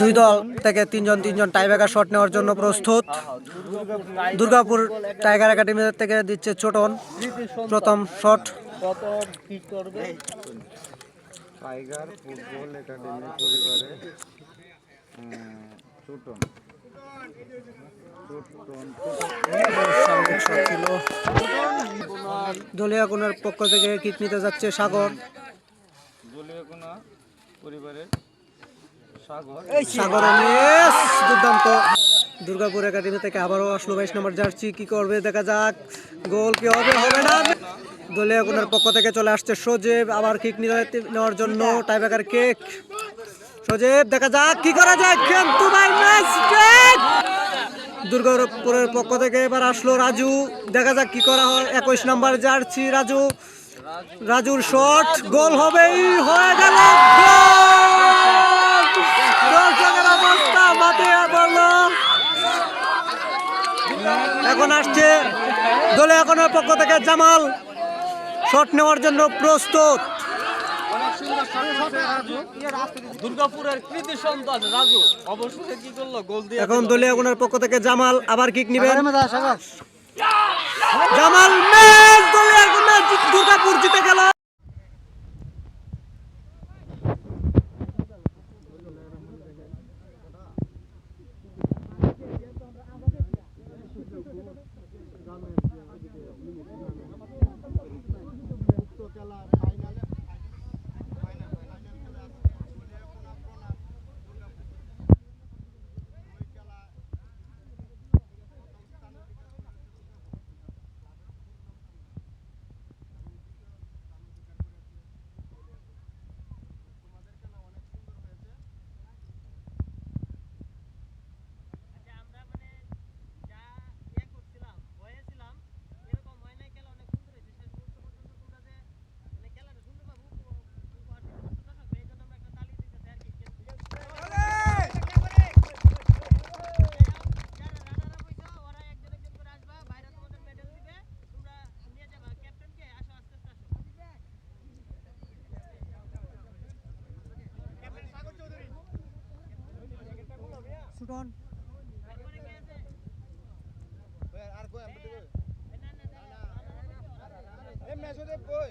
দুই দল থেকে তিনজন তিনজন টাইব্রেকার শট নেওয়ার জন্য প্রস্তুত। দুর্গাপুর টাইগার একাডেমি থেকে দিচ্ছে চোটন প্রথম শট টাইগার ফুটবল একাডেমি পরিবারে চুটন চুটন দলীয় কোনার পক্ষ থেকে কিক নিতে যাচ্ছে সাগর। দলীয় কোনা পরিবারের সাগর। দুর্দান্ত। দুর্গাপুর একাডেমি থেকে আবারও আসলো বাইশ নম্বর জার্সি। কি করবে? দেখা যাক। গোল কি হবে? হবে না। দলীয় কোনার পক্ষ থেকে চলে আসছে সজীব। আবার কিক নেওয়ার জন্য টাইব্রেকার কেক সজীব দেখা যাক কি করা যায়। কিন্তু ভাই দুর্গাপুরের পক্ষ থেকে এবার আসলো রাজু। দেখা যাক কি করা হয়। একুশ নম্বর জার্সি রাজু। রাজুর শট গোল হবেই। হয়ে গেল। গোল! এখন আসছে দলে এখনের পক্ষ থেকে জামাল। শট নেওয়ার জন্য প্রস্তুত। দুর্গাপুরের কৃতি সন্তান রাজু অবশেষে কি করল? গোল দিয়ে এখন দলীয় গুণের পক্ষ থেকে জামাল আবার কিক নিবেন। জামাল ম্যাচ দলীয় গুণের দুর্গাপুর জিতে গেল। এখন আর কই আমরা দেব এ মেসেজে কই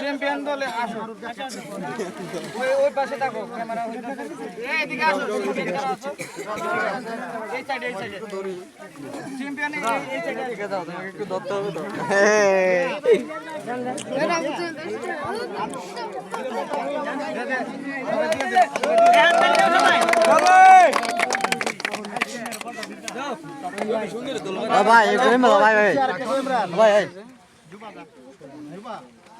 চ্যাম্পিয়ন দলে আসো। ওই ওই পাশে থাকো ক্যামেরা এইদিকে আসো, এই সাইডে এই সাইডে চ্যাম্পিয়ন এই সাইডে দিকে দাও তোমাকে একটু ধরতে হবে তো ভাই ভাই ভাই। ভাই ভাই।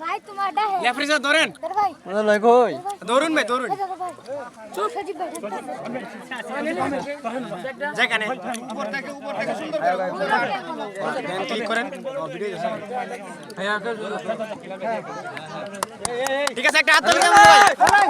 ভাই তোমার ডাহে লেফরিজা ধরেন ভাই লয় কই ধরুন ভাই ধরুন ভাই সজীব ভাই যেখানে ক্লিক করেন ঠিক আছে একটা হাত তুলে ভাই